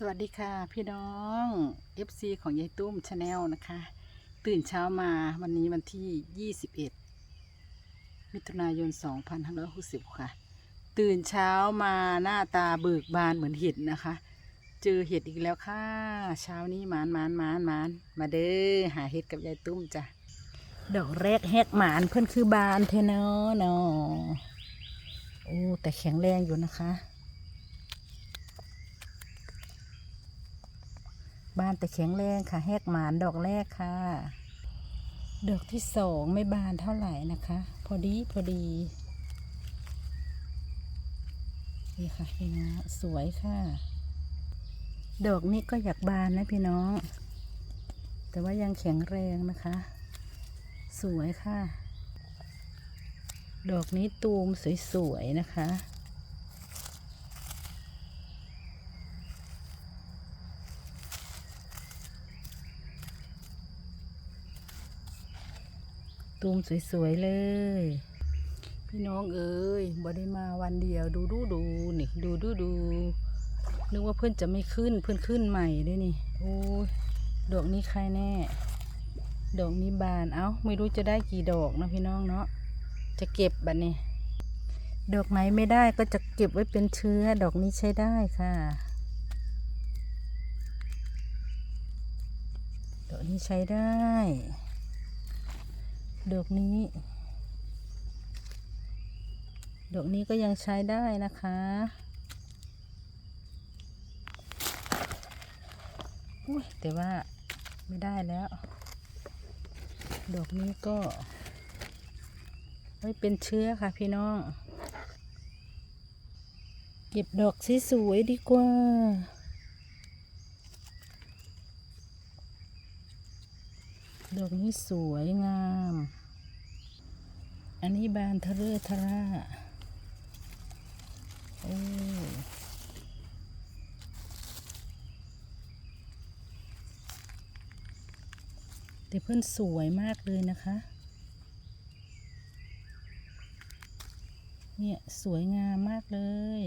สวัสดีค่ะพี่น้อง FC ของยายตุ้มชาแนลนะคะ ตื่นเช้ามาวันนี้วันที่ 21 มิถุนายน 2560 ค่ะ ตื่นเช้ามาหน้าตาเบิกบานเหมือนเห็ดนะคะ เจอเห็ดอีกแล้วค่ะ เช้านี้มานมานมานมานมาเด้อหาเห็ดกับยายตุ้มจ้ะดอกแรกแหกหมานเพื่อนคือบานเทนาะเนาะโอ้แต่แข็งแรงอยู่นะคะ บานแต่แข็งแรงค่ะ แหกหมานดอกแรกค่ะ ดอกที่สองไม่บานเท่าไหร่นะคะ พอดีพอดีนี่ค่ะพี่น้องสวยค่ะ ดอกนี้ก็อยากบานนะพี่น้อง แต่ว่ายังแข็งแรงนะคะ สวยค่ะ ดอกนี้ตูมสวยๆนะคะ ตูมสวยๆเลย พี่น้องเอ้ยบ่ได้มาวันเดียวดูดูดูนี่ดูดูดูนึกว่าเพื่อนจะไม่ขึ้นเพื่อนขึ้นใหม่ด้วยนี่โอ้ยดอกนี้ใครแน่ ดอกนี้บานเอ้าไม่รู้จะได้กี่ดอกนะพี่น้องเนาะจะเก็บบัดนี้ดอกไหนไม่ได้ก็จะเก็บไว้เป็นเชื้อดอกนี้ใช้ได้ค่ะ ดอกนี้ใช้ได้ ดอกนี้ ดอกนี้ก็ยังใช้ได้นะคะ อุ้ยแต่ว่าไม่ได้แล้ว ดอกนี้ก็ไว้เป็นเชื้อค่ะพี่น้อง เก็บดอกสวยๆดีกว่าดอกนี้สวยงาม อันนี้บานทะเลอทะล่าโอ้แต่เพื่อนสวยมากเลยนะคะ เนี่ยสวยงามมากเลย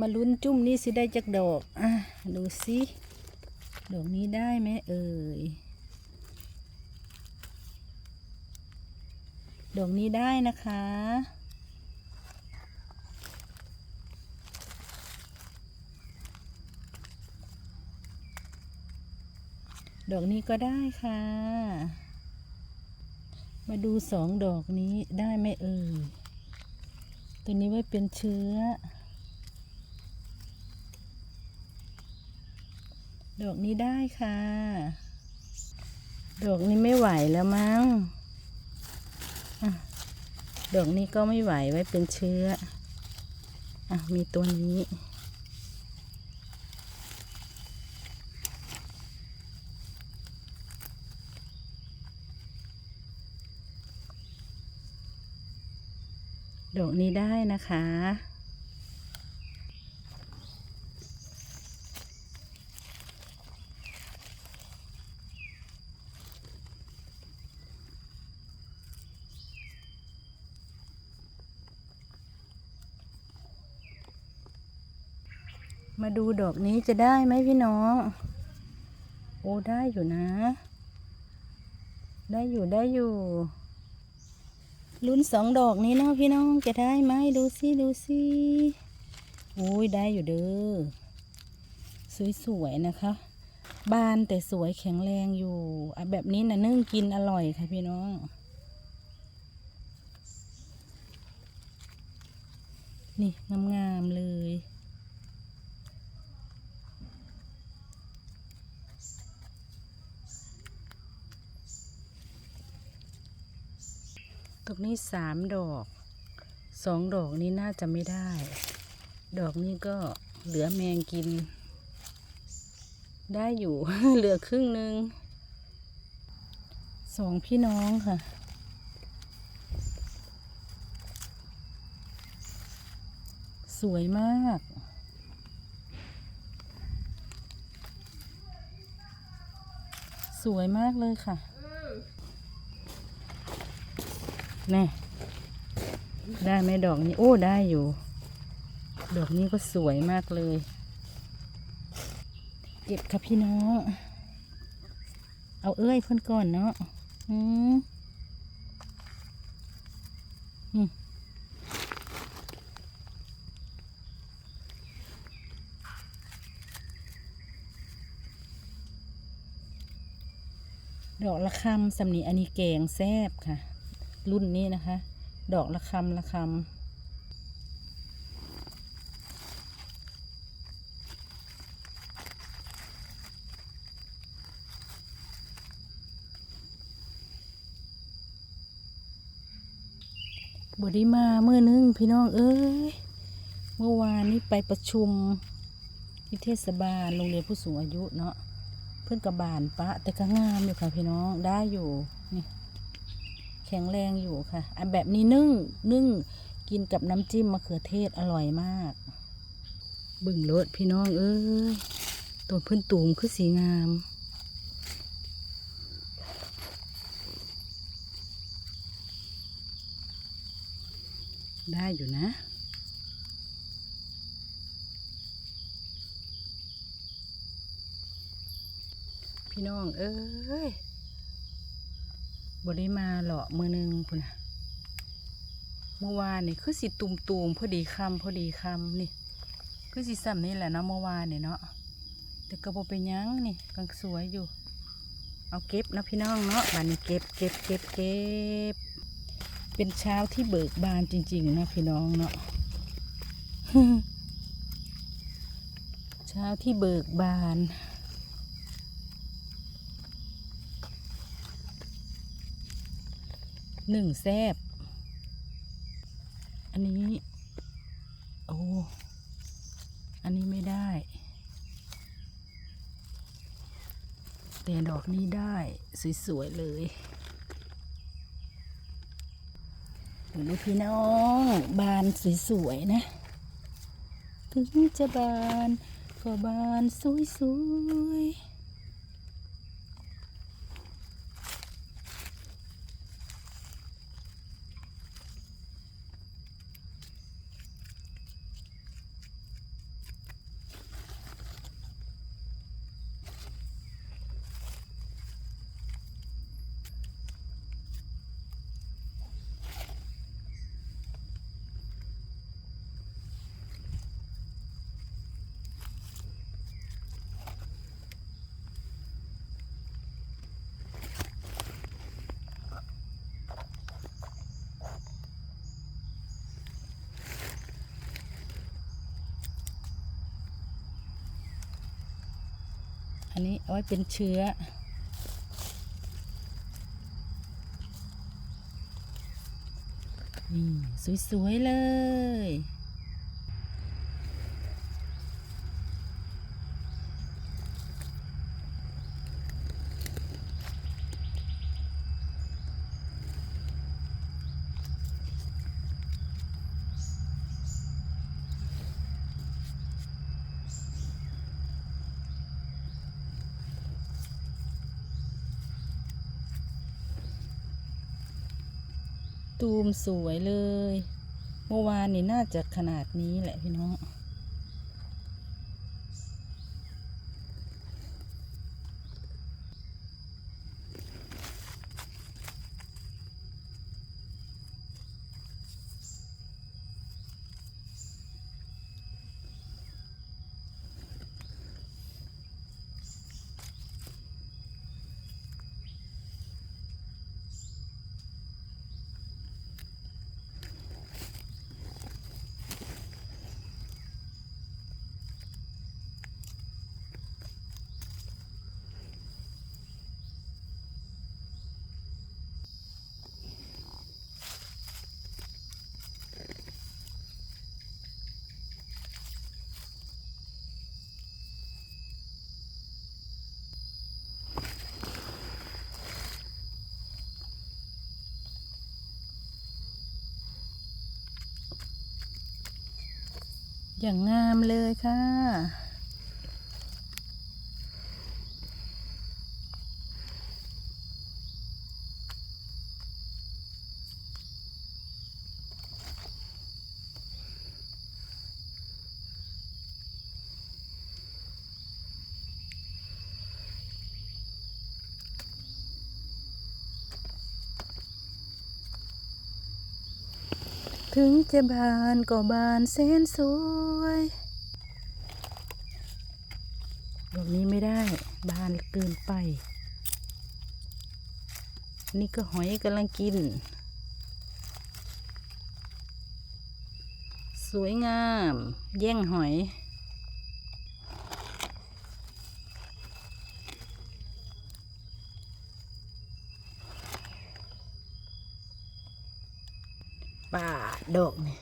มาลุ้นจุ่มนี้สิได้จากดอก อะ ดูสิ ดอกนี้ได้ไหมเอ่ย ดอกนี้ได้นะคะ ดอกนี้ก็ได้ค่ะ มาดูสองดอกนี้ได้ไหมเอ่ย ตัวนี้ไว้เป็นเชื้อ ดอกนี้ได้ค่ะ ดอกนี้ไม่ไหวแล้วมั้ง ดอกนี้ก็ไม่ไหวไว้เป็นเชื้ออะมีตัวนี้ ดอกนี้ได้นะคะ มาดูดอกนี้จะได้ไหมพี่น้อง โอ้ได้อยู่นะ ได้อยู่ได้อยู่ลุ้นสองดอกนี้เนาะพี่น้องจะได้ไหมดูสิดูสิโอ้ยได้อยู่เด้อสวยๆนะคะ บานแต่สวยแข็งแรงอยู่แบบนี้นะนึ่งกินอร่อยค่ะพี่น้องนี่งามๆเลย รงนี้สามดอกสองดอกนี้น่าจะไม่ได้ ดอกนี้ก็เหลือแมงกิน ได้อยู่ เหลือครึ่งหนึ่งสองพี่น้องค่ะ สวยมากสวยมากเลยค่ะ แน่ได้ไหมดอกนี้ โอ้ ได้อยู่ ดอกนี้ก็สวยมากเลย เก็บค่ะพี่น้อง เอาเอ้ยเพิ่นก่อนเนาะอืมดอกละคำสำนีอันนี้แกงแซบค่ะ รุ่นนี้นะคะ ดอกละคำละคำบดีมาเมื่อนึงพี่น้องเอ้ย เมื่อวานนี้ไปประชุมที่เทศบาลโรงเรียนผู้สูงอายุเนาะเพื่อนกับบานปะแต่ก็งามอยู่ค่ะพี่น้องได้อยู่ ข็งแรงอยู่ค่ะอันแบบนี้นึ่งนึ่งกินกับน้ำจิ้มมะเขือเทศอร่อยมาก บึ่งรถพี่น้องเอ้ยตัวพื่อนตูมคือสีงามได้อยู่นะ พี่น้อง เอ้ย บได้มาหรอมือหนึงพุ่นนะเมื่อวานนี่คือสิตุมตูมๆพอดีคำพอดีคำนี่ คือสิซ้ำนี่แหละเนาะเมื่อวานนี่เนาะแต่ก็บ่เป็นหยังนี่กังสวยอยู่ เอาเก็บนะพี่น้องเนาะบานนี้เก็บเก็บเก็บเก็บเป็นเช้าที่เบิกบานจริง ๆ นะพี่น้องเนาะเช้าที่เบิกบาน หนึ่งแซบ อันนี้ โอ้ อันนี้ไม่ได้ แต่ดอกนี้ได้ สวย ๆ เลยเห็นไหมพี่น้อง บานสวย ๆ นะ ถึงจะบาน ก็บานสวย ๆ นนี้เอาไว้เป็นเชื้อ นี่ สวย ๆ เลย ตูมสวยเลย เมื่อวานนี่น่าจะขนาดนี้แหละพี่น้อง อย่างงามเลยค่ะ ถึงจะบานก็บานแสนสวยดอกนี้ไม่ได้บานเกินไป นี่ก็หอยกำลังกิน สวยงาม แย่งหอย ป่า ดอกนี่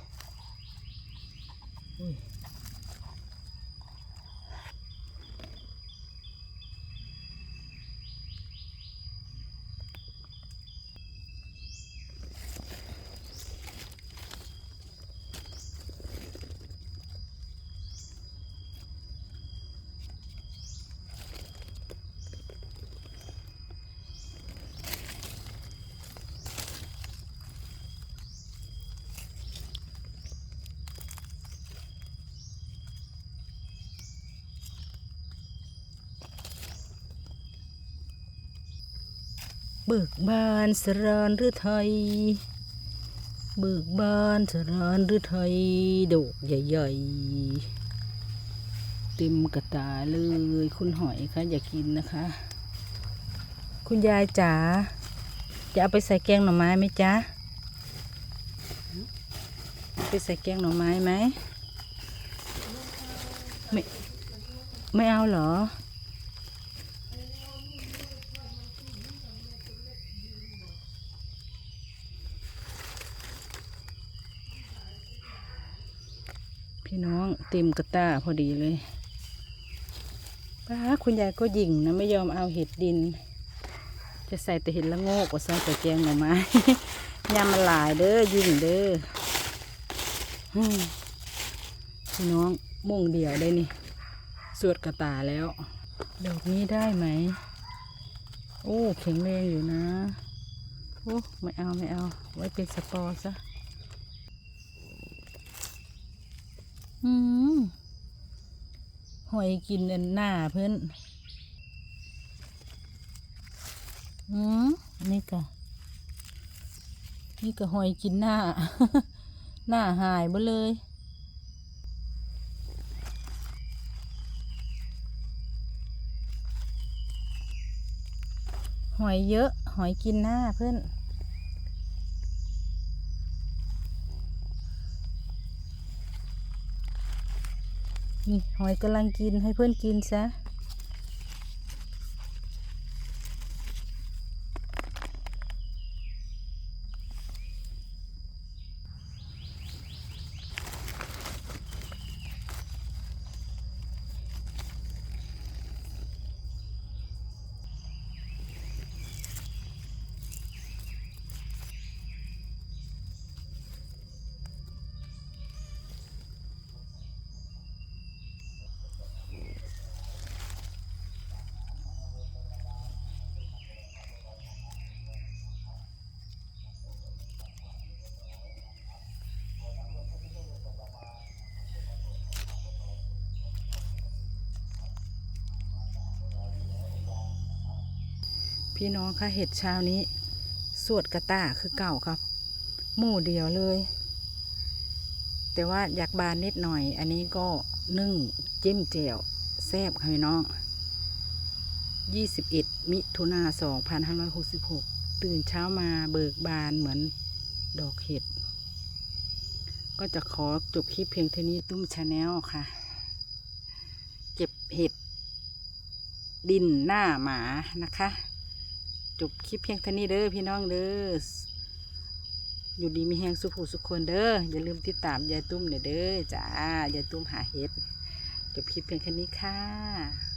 เบิกบานสรานหรือไทย เบิกบานสรานหรือไทยดอกใหญ่ๆ เต็มกระตาเลย คุณหอยคะอย่ากินนะคะ คุณยายจ๋าจะเอาไปใส่แกงหน่อไม้ไหมจ๊ะไปใส่แกงหน่อไม้ไหมไม่ไม่เอาเหรอ พี่น้องเต็มกระตาพอดีเลยป้าคุณยายก็ยิงนะไม่ยอมเอาเห็ดดิน จะใส่แต่เห็ดละโงกว่าใส่แต่แกงหน่อไม้ยำมันหลายเด้อยิงเด้อพี่น้องมุ่งเดียวได้นี่สวดกระตาแล้วดอกนี้ได้ไหม โอ้แข็งแรงอยู่นะ โอ้ไม่เอาไม่เอา ไว้เป็นสปอร์ซะ อืมหอยกินอันหน้าเพื่อนอืมนี่กะนี่กะหอยกินหน้า หน้าหายไปเลยหอยเยอะ หอยกินหน้าเพื่อน นี่หอยกำลังกินให้เพื่อนกินซะ พี่น้องคะเห็ดเช้านี้ สวดกระตาคือเก่าครับ หมู่เดียวเลย แต่ว่าอยากบานนิดหน่อย อันนี้ก็นึ่งจิ้มแจ่วแซ่บค่ะพี่น้อง 21 มิถุนา2566 ตื่นเช้ามาเบิกบานเหมือนดอกเห็ด ก็จะขอจบคลิปเพียงเท่านี้ตุ้มชาแนลค่ะ เก็บเห็ดดินหน้าหมานะคะ จบคลิปเพียงเท่านี้เด้อพี่น้องเด้ออยู่ดีมีแหงสุภูสุขคนเด้ออย่าลืมติดตามยายตุ้มเด้อเด้อจ้ายายตุ้มหาเห็ดจบคลิปเพียงแค่นี้ค่ะ